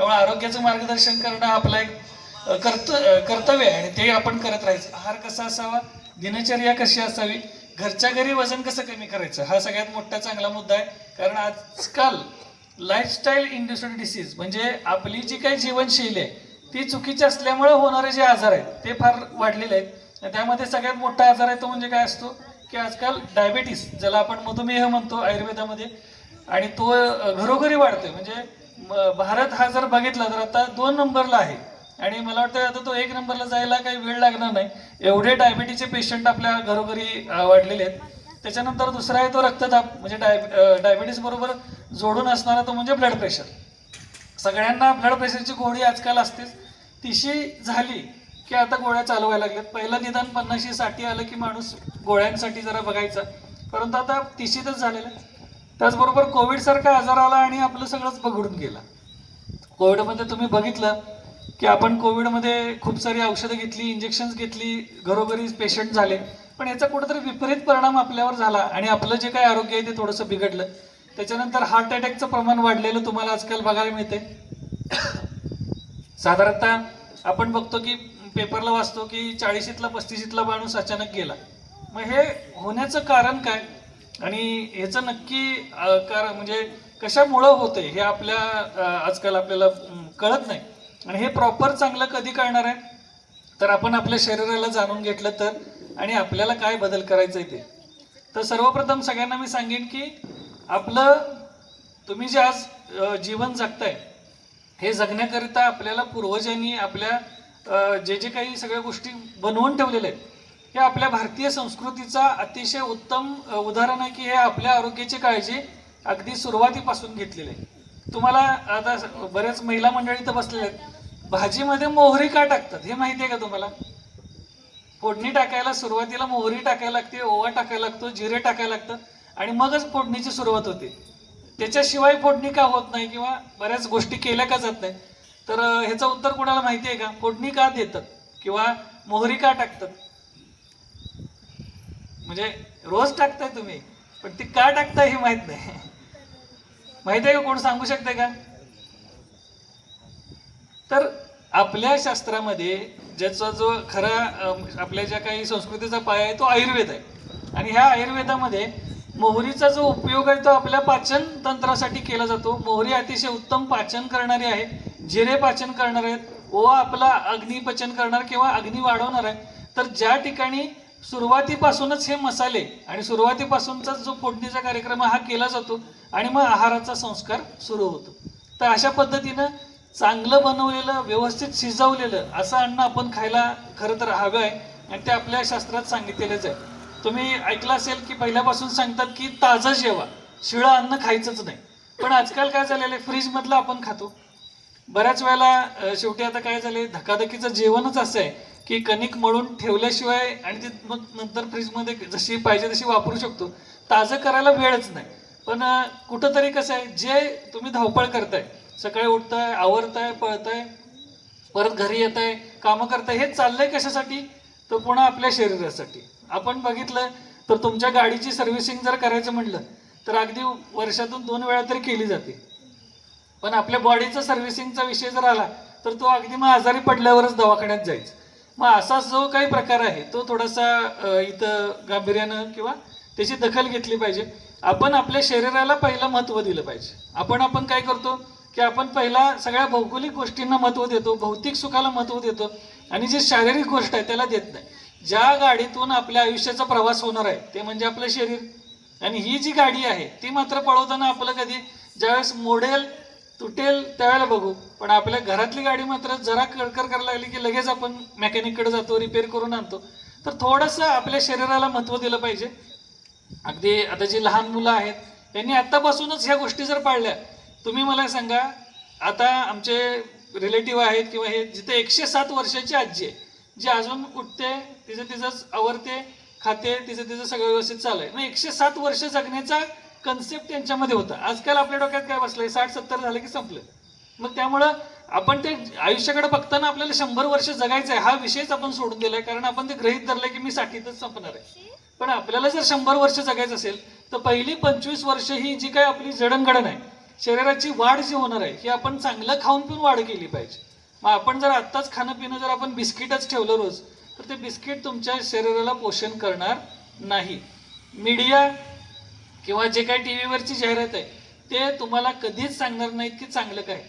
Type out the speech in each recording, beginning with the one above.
त्यामुळे आरोग्याचं मार्गदर्शन करणं आपलं आपला एक कर्त कर्तव्य आहे आणि ते आपण करत राहायचं. आहार कसा असावा? दिनचर्या कशी असावी? घरच्या घरी वजन कसं कमी करायचं? हा सगळ्यात मोठा चांगला मुद्दा आहे. कारण आजकाल लाईफस्टाईल इंड्युस्ड डिसीज म्हणजे आपली जी काही जीवनशैली आहे ती चुकीची असल्यामुळे होणारे जे आजार आहेत ते फार वाढलेले आहेत. त्यामध्ये सगळ्यात मोठा आजार आहे तो म्हणजे काय असतो? की आजकाल डायबेटीस ज्याला आपण मधुमेह म्हणतो आयुर्वेदामध्ये. आणि तो घरोघरी वाढतोय. म्हणजे भारत हा जर बघितला तर आता दोन नंबरला आहे. आणि मला वाटतं आता तो एक नंबरला जायला काही वेळ लागणार नाही. एवढे डायबिटीचे पेशंट आपल्या घरोघरी वाढलेले आहेत. त्याच्यानंतर दुसरा आहे तो रक्तदाब. म्हणजे डाय डायबिटीस बरोबर जोडून असणारा तो म्हणजे ब्लड प्रेशर सगळ्यांना ब्लड प्रेशरची गोळी आजकाल असतेच. तिशी झाली की आता गोळ्या चालवायला लागल्यात. पहिलं निदान पन्नाशी साठी आलं की माणूस गोळ्यांसाठी जरा बघायचा. परंतु आता तिशीतच झालेलं आहे. त्याचबरोबर कोविडसारखा आजार आला आणि आपलं सगळंच बघडून गेलं. कोविडमध्ये तुम्ही बघितलं की आपण कोविडमध्ये खूप सारी औषधं घेतली इंजेक्शन्स घेतली घरोघरी पेशंट झाले. पण याचा कुठेतरी विपरीत परिणाम आपल्यावर झाला आणि आपलं जे काही आरोग्य आहे ते थोडंसं बिघडलं. त्याच्यानंतर हार्ट अटॅकचं प्रमाण वाढलेलं तुम्हाला आजकाल बघायला मिळते साधारणतः आपण बघतो की पेपरला वाचतो की चाळीशीतला पस्तीशीतला माणूस अचानक गेला. मग हे होण्याचं कारण काय? आणि ह्याचं नक्की कारण म्हणजे कशामुळं होतंय हे आपल्या आजकाल आपल्याला कळत नाही. आणि हे प्रॉपर चांगलं कधी कळणार आहे? तर आपण आपल्या शरीराला जाणून घेतलं तर आणि आपल्याला काय बदल करायचा आहे ते? तर सर्वप्रथम सगळ्यांना मी सांगेन की आपलं तुम्ही जे आज जीवन जगताय हे जगण्याकरिता आपल्याला पूर्वजांनी आपल्या जे जे काही सगळ्या गोष्टी बनवून ठेवलेल्या आहेत हे आपल्या भारतीय संस्कृतीचा अतिशय उत्तम उदाहरण आहे की हे आपल्या आरोग्याची काळजी अगदी सुरुवातीपासून घेतलेली आहे. तुम्हाला आता बऱ्याच महिला मंडळी तर बसलेल्या आहेत. भाजीमध्ये मोहरी का टाकतात? हे माहिती आहे का तुम्हाला? फोडणी टाकायला सुरुवातीला मोहरी टाकायला लागते ओवा टाकायला लागतो जिरे टाकायला लागतं आणि मगच फोडणीची सुरुवात होते. त्याच्याशिवाय फोडणी का होत नाही किंवा बऱ्याच गोष्टी केल्या का जात नाही? तर ह्याचं उत्तर कोणाला माहिती आहे का? फोडणी का देतात? किंवा मोहरी का टाकतात? म्हणजे रोज टाकताय तुम्ही पण ती का टाकताय हे माहीत नाही. माहीत आहे का कोण सांगू शकते का? तर आपल्या शास्त्रामध्ये ज्याचा जो खरा आपल्या ज्या काही संस्कृतीचा पाया आहे तो आयुर्वेद आहे. आणि ह्या आयुर्वेदामध्ये मोहरीचा जो उपयोग आहे तो आपल्या पाचन तंत्रासाठी केला जातो. मोहरी अतिशय उत्तम पाचन करणारी आहे जिरे पाचन करणार आहेत ओवा आपला अग्निपचन करणार किंवा अग्नी वाढवणार आहे. तर ज्या ठिकाणी सुरुवातीपासूनच हे मसाले आणि सुरुवातीपासूनचा जो फोडणीचा कार्यक्रम हा केला जातो आणि मग आहाराचा संस्कार सुरू होतो. तर अशा पद्धतीनं चांगलं बनवलेलं व्यवस्थित शिजवलेलं असं अन्न आपण खायला खरं तर हवं आहे आणि ते आपल्या शास्त्रात सांगितलेलंच आहे. तुम्ही ऐकलं असेल की पहिल्यापासून सांगतात की ताजं जेवा शिळं अन्न खायचंच नाही. पण आजकाल काय झालेलं आहे फ्रीजमधलं आपण खातो. बऱ्याच वेळेला शेवटी आता काय झालंय धकाधकीचं जेवणच असं आहे की कणिक मळून ठेवल्याशिवाय आणि ते मग नंतर फ्रीजमध्ये जशी पाहिजे तशी वापरू शकतो. ताजं करायला वेळच नाही. पण कुठंतरी कसं आहे जे तुम्ही धावपळ करताय सकाळी उठताय आवरताय पळताय परत घरी येत आहे कामं करताय हे चाललंय कशासाठी? तर पुन्हा आपल्या शरीरासाठी. आपण बघितलं तर तुमच्या गाडीची सर्व्हिसिंग जर करायचं म्हटलं तर अगदी वर्षातून दोन वेळा तरी केली जाते. पण आपल्या बॉडीचा सर्व्हिसिंगचा विषय जर आला तर तो अगदी मग आजारी पडल्यावरच दवाखान्यात जायचं. मग असा जो काही प्रकार आहे तो थोडासा इथं गांभीर्यानं किंवा त्याची दखल घेतली पाहिजे. आपण आपल्या शरीराला पहिलं महत्त्व दिलं पाहिजे. आपण आपण काय करतो की आपण पहिला सगळ्या भौगोलिक गोष्टींना महत्त्व देतो भौतिक सुखाला महत्त्व देतो आणि जी शारीरिक गोष्ट आहे त्याला देत नाही. ज्या गाडीतून आपल्या आयुष्याचा प्रवास होणार आहे ते म्हणजे आपलं शरीर. आणि ही जी गाडी आहे ती मात्र पळवताना आपलं कधी ज्यावेळेस मोडेल तुटेल त्यावेळेला बघू. पण आपल्या घरातली गाडी मात्र जरा कडकर करायला लागली की लगेच आपण मेकॅनिककडे जातो रिपेअर करून आणतो. तर थोडंसं आपल्या शरीराला महत्त्व दिलं पाहिजे. अगदी आता जी लहान मुलं आहेत त्यांनी आत्तापासूनच ह्या गोष्टी जर पाळल्या तुम्ही मला सांगा आता आमचे रिलेटिव्ह आहेत किंवा हे जिथे एकशे सात वर्षाची आजी आहे जी अजून उठते तिचं तिचंच आवरते खाते तिचं तिचं सगळं व्यवस्थित चालू आहे मग एकशे सात वर्ष जगण्याचा कन्सेप्ट त्यांच्यामध्ये होता. आजकाल आपल्या डोक्यात काय बसलंय? साठ सत्तर झालं की संपलं. मग त्यामुळं आपण ते आयुष्याकडे बघताना आपल्याला शंभर वर्ष जगायचं आहे हा विषयच आपण सोडून दिलाय. कारण आपण ते ग्रहित धरलंय की मी साठीतच संपणार आहे. पण आपल्याला जर शंभर वर्ष जगायचं असेल तर पहिली पंचवीस वर्ष ही जी काय आपली जडणघडण आहे शरीराची वाढ जी होणार आहे ही आपण चांगलं खाऊन पिऊन वाढ केली पाहिजे. मग आपण जर आत्ताच खाणं पिणं जर आपण बिस्किटच ठेवलं रोज तर ते बिस्किट तुमच्या शरीराला पोषण करणार नाही. मीडिया किंवा जे काही टी व्हीवरची जाहिरात आहे ते तुम्हाला कधीच सांगणार नाहीत की चांगलं काय.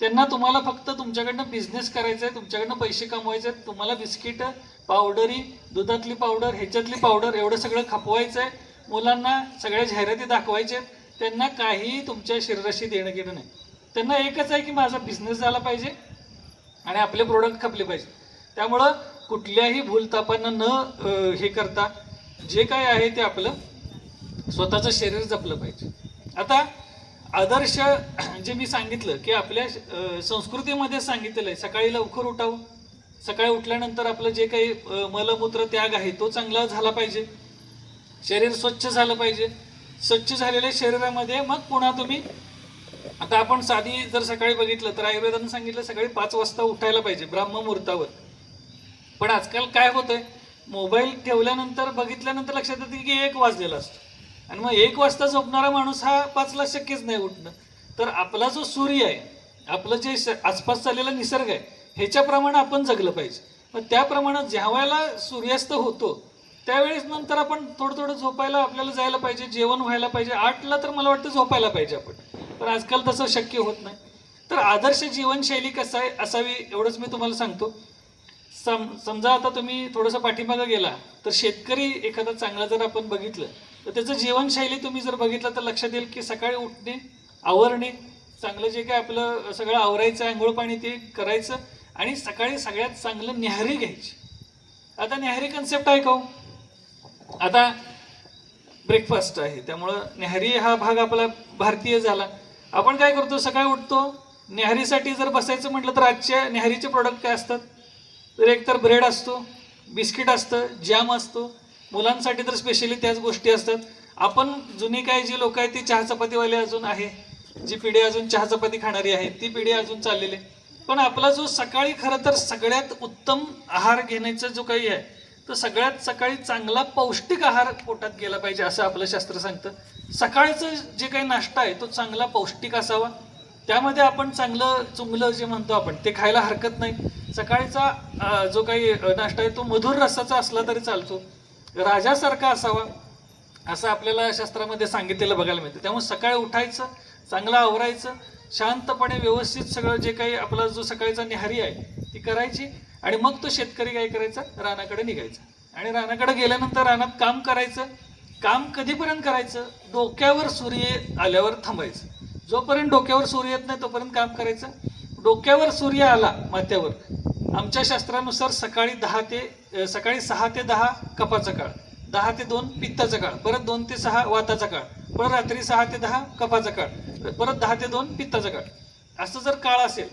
त्यांना तुम्हाला फक्त तुमच्याकडनं बिझनेस करायचा आहे तुमच्याकडनं पैसे कमवायचे आहेत तुम्हाला बिस्किट पावडरी दुधातली पावडर ह्याच्यातली पावडर एवढं सगळं खपवायचं आहे मुलांना सगळ्या जाहिराती दाखवायचे आहेत त्यांना काही तुमच्या शरीराशी देणं घेणं नाही. त्यांना एकच आहे की माझा बिझनेस झाला पाहिजे आणि आपले प्रोडक्ट खपले पाहिजे. त्यामुळं कुठल्याही भूलतापांना न हे करता जे काय आहे ते आपलं स्वतःचं शरीर जपलं पाहिजे. आता आदर्श जे मी सांगितलं की आपल्या संस्कृतीमध्ये सांगितलेलं आहे सकाळी लवकर उठावं. सकाळी उठल्यानंतर आपलं जे काही मलमूत्र त्याग आहे तो चांगला झाला पाहिजे. शरीर स्वच्छ झालं पाहिजे. स्वच्छ झालेल्या शरीरामध्ये मग पुन्हा तुम्ही आता आपण साधी जर सकाळी बघितलं तर आयुर्वेदानं सांगितलं सकाळी पाच वाजता उठायला पाहिजे ब्राह्ममुहूर्तावर पण आजकाल काय होतंय मोबाईल ठेवल्यानंतर बघितल्यानंतर लक्षात येते की एक वाजलेला असतो. आणि मग एक वाजता झोपणारा माणूस हा पाचला शक्यच नाही उठणं. तर आपला जो सूर्य आहे आपलं जे आसपास चाललेला निसर्ग आहे ह्याच्याप्रमाणे आपण जगलं पाहिजे. मग त्याप्रमाणे ज्या वेळेला सूर्यास्त होतो त्यावेळेस नंतर आपण थोडं थोडं झोपायला आपल्याला जायला पाहिजे जेवण व्हायला पाहिजे. आठला तर मला वाटतं झोपायला पाहिजे आपण. पण आजकाल तसं शक्य होत नाही. तर आदर्श जीवनशैली कसं आहे असावी एवढंच मी तुम्हाला सांगतो. सम समजा आता तुम्ही थोडंसं पाठीमागं गेला तर शेतकरी एखादा चांगला जर आपण बघितलं तर त्याचं जीवनशैली तुम्ही जर बघितलं तर लक्षात येईल की सकाळी उठणे आवरणे चांगलं जे काय आपलं सगळं आवरायचं आंघोळ पाणी ते करायचं आणि सकाळी सगळ्यात चांगलं न्याहारी घ्यायची. आता न्याहारी कन्सेप्ट आहे का हो? आता ब्रेकफास्ट आहे त्यामुळं न्याहारी हा भाग आपला भारतीय झाला. आपण काय करतो सकाळी उठतो न्याहारीसाठी जर बसायचं म्हटलं तर आजच्या न्याहारीचे प्रोडक्ट काय असतात? तर एकतर ब्रेड असतो बिस्किट असतं जॅम असतो मुलांसाठी तर स्पेशली त्याच गोष्टी असतात. आपण जुनी काय जी लोक आहेत ती चहा चपातीवाले अजून आहे जी पिढी अजून चहा चपाती खाणारी आहे ती पिढी अजून चाललेली आहे. पण आपला जो सकाळी खरं तर सगळ्यात उत्तम आहार घेण्याचा जो काही आहे तर सगळ्यात सकाळी चांगला पौष्टिक आहार पोटात गेला पाहिजे असं आपलं शास्त्र सांगतं. सकाळचं जे काही नाश्ता आहे तो चांगला पौष्टिक असावा. त्यामध्ये आपण चांगलं चुंगलं जे म्हणतो आपण ते खायला हरकत नाही. सकाळचा जो काही नाश्ता आहे तो मधुर रसाचा असला तरी चालतो. राजासारखा असावा असं आपल्याला शास्त्रामध्ये सांगितलेलं बघायला मिळतं. त्यामुळे सकाळी उठायचं चांगलं आवरायचं शांतपणे व्यवस्थित सगळं जे काही आपला जो सकाळचा निहारी आहे ती करायची आणि मग तो शेतकरी काय करायचा? रानाकडे निघायचा. आणि रानाकडे गेल्यानंतर रानात काम करायचं काम कधीपर्यंत करायचं? डोक्यावर सूर्य आल्यावर थांबायचं. जोपर्यंत डोक्यावर सूर्य येत नाही तोपर्यंत काम करायचं. डोक्यावर सूर्य आला माथ्यावर आमच्या शास्त्रानुसार सकाळी दहा ते सकाळी सहा ते दहा कपाचा काळ दहा ते दोन पित्ताचा काळ परत दोन ते सहा वाताचा काळ परत रात्री सहा ते दहा कपाचा काळ परत दहा ते दोन पित्ताचा काळ. असं जर काळ असेल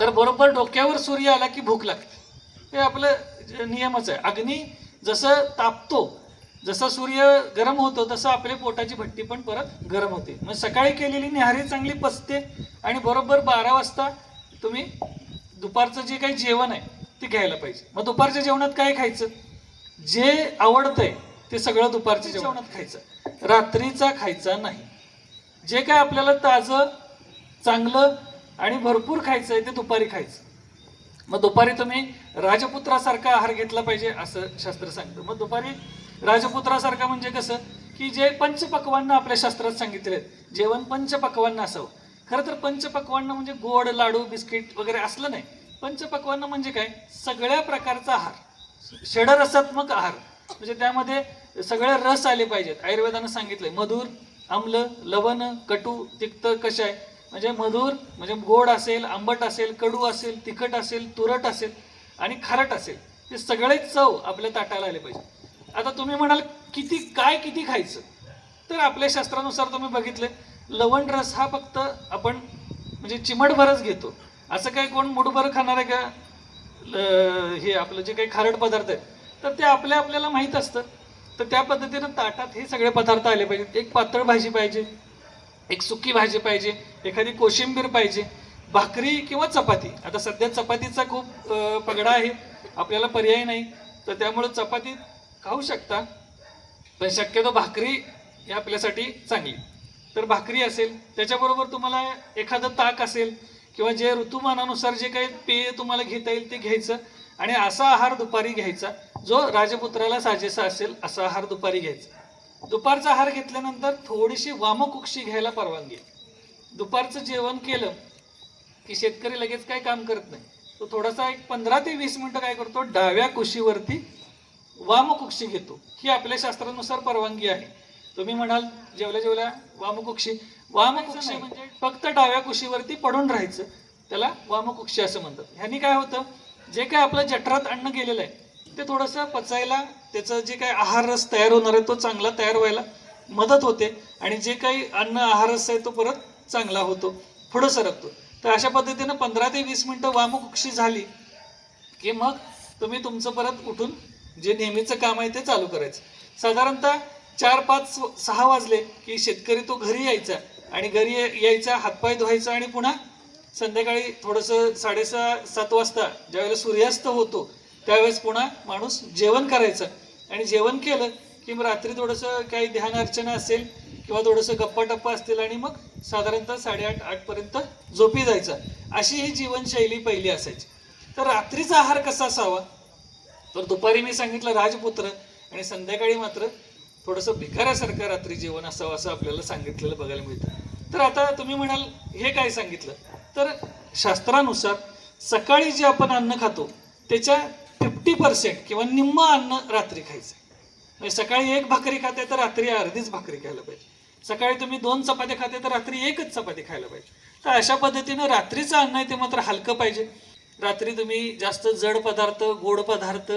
तर बरोबर डोक्यावर सूर्य आला की भूक लागते. हे आपलं नियमच आहे. अग्नी जसं तापतो जसा सूर्य गरम होतो तसं आपले पोटाची भट्टी पण परत गरम होते. मग सकाळी केलेली निहारी चांगली पचते आणि बरोबर बारा वाजता तुम्ही दुपारचं जे काही जेवण आहे ते घ्यायला पाहिजे. मग दुपारच्या जेवणात काय खायचं? जे आवडतंय ते सगळं दुपारच्या जेवणात खायचं. रात्रीचा खायचा नाही. जे काय आपल्याला ताजं चांगलं आणि भरपूर खायचं आहे ते दुपारी खायचं. मग दुपारी तुम्ही राजपुत्रासारखा आहार घेतला पाहिजे असं शास्त्र सांगतं. मग दुपारी राजपुत्रासारखा म्हणजे कसं? की जे पंचपक्वांना आपल्या शास्त्रात सांगितले आहेत जेवण पंचपक्वांना असावं. खरं तर पंचपक्वान्न म्हणजे गोड लाडू बिस्किट वगैरे असलं नाही. पंचपक्वान्न म्हणजे काय? सगळ्या प्रकारचा आहार. षडरसात्मक आहार. म्हणजे त्यामध्ये सगळे रस आले पाहिजेत. आयुर्वेदानं सांगितलंय मधुर आम्ल लवण कटू तिक्त आहे म्हणजे मधुर म्हणजे गोड असेल आंबट असेल कडू असेल तिखट असेल तुरट असेल आणि खारट असेल. हे सगळे चव आपल्या ताटाला आले पाहिजे आता तुम्ही म्हणाल किती काय किती खायचं? तर आपल्या शास्त्रानुसार तुम्ही बघितलं लवण रस हा फक्त आपण म्हणजे चिमटभरच घेतो. असं काही कोण मुठभर खाणार आहे का? ल- हे आपलं जे काही खारट पदार्थ आहेत तर ते आपल्या आपल्याला माहीत असतं. तर त्या पद्धतीनं ताटात हे सगळे पदार्थ आले पाहिजेत. एक पातळ भाजी पाहिजे एक सुकी भाजी पाहिजे एखादी कोशिंबीर पाहिजे भाकरी किंवा चपाती. आता सध्या चपातीचा खूप पगडा आहे. आपल्याला पर्याय नाही. तर त्यामुळं चपाती खाऊ शकता पण शक्यतो भाकरी ही आपल्यासाठी चांगली. तर भाकरी असेल त्याच्याबरोबर तुम्हाला एखादं ताक असेल किंवा जे ऋतुमानानुसार जे काही पेय तुम्हाला घेता येईल ते घ्यायचं आणि असा आहार दुपारी घ्यायचा जो राजपुत्राला साजेसा असेल असा आहार दुपारी घ्यायचा. दुपारचा आहार घेतल्यानंतर थोडीशी वामकुक्षी घ्यायला परवानगी दुपारचं जेवण केलं की शेतकरी लगेच काही काम करत नाही. तो थोडासा एक पंधरा ते वीस मिनटं काय करतो डाव्या कुशीवरती वामकुक्षी घेतो. ही आपल्या शास्त्रानुसार परवानगी आहे. तुम्ही म्हणाल जेवल्या जेवल्या वामकुक्षी. वामकुक्षी म्हणजे फक्त डाव्या कुशीवरती पडून राहायचं. त्याला वामकुक्षी असं म्हणतात. ह्यानी काय होतं? जे काय आपलं जठरात अन्न गेलेलं आहे ते थोडंसं पचायला त्याचं जे काही आहार रस तयार होणार आहे तो चांगला तयार व्हायला मदत होते. आणि जे काही अन्न आहार रस आहे तो परत चांगला होतो. पुढं सरकतो. तर अशा पद्धतीनं पंधरा ते वीस मिनिटं वामकुक्षी झाली की मग तुम्ही तुमचं परत उठून जे नेहमीचं काम आहे ते चालू करायचं. साधारणतः चार पाच सहा वाजले की शेतकरी तो घरी यायचा आणि घरी यायचा हातपाय धुवायचा आणि पुन्हा संध्याकाळी थोडंसं साडेसहा सात वाजता ज्यावेळेला सूर्यास्त होतो त्यावेळेस पुन्हा माणूस जेवण करायचं. आणि जेवण केलं की मग रात्री थोडंसं काही ध्यान अर्चना असेल किंवा थोडंसं गप्पा टप्पा असतील आणि मग साधारणतः साडेआठ आठपर्यंत झोपी जायचं. अशी ही जीवनशैली पहिली असायची. तर रात्रीचा आहार कसा असावा? तर दुपारी मी सांगितलं राजपुत्र आणि संध्याकाळी मात्र थोडंसं भिकाऱ्यासारखं रात्री जेवण असावं असं आपल्याला सांगितलेलं बघायला मिळतं. तर आता तुम्ही म्हणाल हे काय सांगितलं? तर शास्त्रानुसार सकाळी जे आपण अन्न खातो त्याच्या फिफ्टी पर्सेंट किंवा निम्म अन्न रात्री खायचं. म्हणजे सकाळी एक भाकरी खाते तर रात्री अर्धीच भाकरी खायला पाहिजे. सकाळी तुम्ही दोन चपात्या खाते तर रात्री एकच चपाती खायला पाहिजे. तर अशा पद्धतीनं रात्रीचं अन्न आहे ते मात्र हलकं पाहिजे. रात्री तुम्ही जास्त जड पदार्थ गोड पदार्थ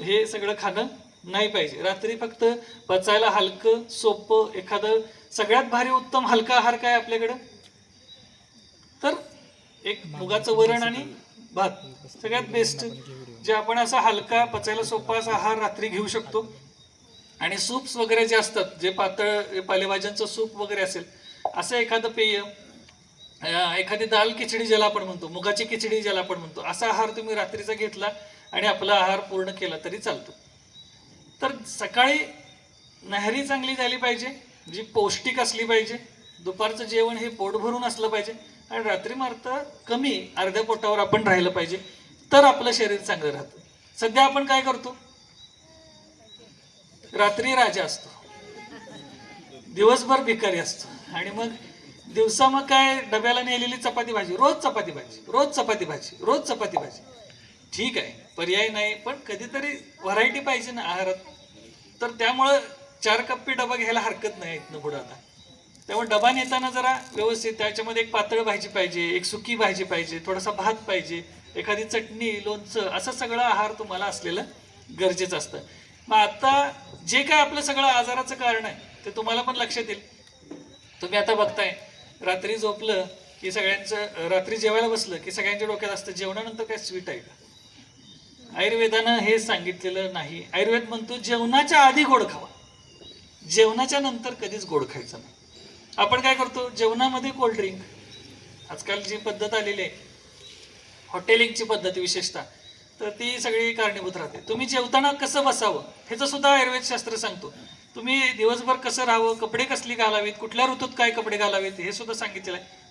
हे सगळं खाणं नाही पाहिजे. रात्री फक्त पचायला हलकं सोपं एखादं सगळ्यात भारी उत्तम हलका आहार काय आपल्याकडं? तर एक मुगाचं वरण आणि भात. सगळ्यात बेस्ट जे आपण असा हलका पचायला सोपा असा आहार रात्री घेऊ शकतो. आणि सूप्स वगैरे जे असतात जे पातळ पालेभाज्यांचं सूप वगैरे असेल असं एखादं पेय एखादी दाल खिचडी ज्याला आपण म्हणतो मुगाची खिचडी ज्याला आपण म्हणतो असा आहार तुम्ही रात्रीचा घेतला आणि आपला आहार पूर्ण केला तरी चालतो. तर सकाळी नहरी चांगली झाली पाहिजे जी पौष्टिक असली पाहिजे दुपारचं जेवण हे पोट भरून असलं पाहिजे आणि रात्री मारता कमी अर्ध्या पोटावर आपण राहिलं पाहिजे तर आपलं शरीर चांगलं राहतं. सध्या आपण काय करतो? रात्री राजा असतो. दिवसभर भिकारी असतो. आणि मग दिवसा मग काय? डब्याला नेलेली चपाती भाजी. रोज चपाती भाजी. रोज चपाती भाजी. रोज चपाती भाजी. ठीक आहे. पर्याय नाही पण कधीतरी व्हरायटी पाहिजे ना आहारात. तर त्यामुळं चार कप्पी डबा घ्यायला हरकत नाही इथनं पुढं आता. त्यामुळे डबा नेताना जरा व्यवस्थित त्याच्यामध्ये एक पातळ भाजी पाहिजे एक सुकी भाजी पाहिजे थोडासा भात पाहिजे एखादी चटणी लोणचं असं सगळं आहार तुम्हाला असलेलं गरजेचं असतं. मग आता जे काय आपलं सगळं आजाराचं कारण आहे ते तुम्हाला पण लक्षात येईल. तुम्ही आता बघताय रात्री झोपलं की सगळ्यांचं रात्री जेवायला बसलं की सगळ्यांच्या डोक्यात असतं जेवणानंतर काय स्वीट आहे का? आयुर्वेदानं हे सांगितलेलं नाही. आयुर्वेद म्हणतो जेवणाच्या आधी गोड खावा. जेवणाच्या नंतर कधीच गोड खायचं नाही. आपण काय करतो जेवणामध्ये कोल्ड्रिंक आजकाल जी पद्धत आलेली आहे हॉटेलिंगची पद्धत विशेषतः तर ती सगळी कारणीभूत राहते. तुम्ही जेवताना कसं बसावं ह्याचं सुद्धा आयुर्वेद शास्त्र सांगतो. तुम्ही दिवसभर कसं राहावं कपडे कसली घालावीत कुठल्या ऋतूत काय कपडे घालावेत हे सुद्धा सांगितलेलं आहे.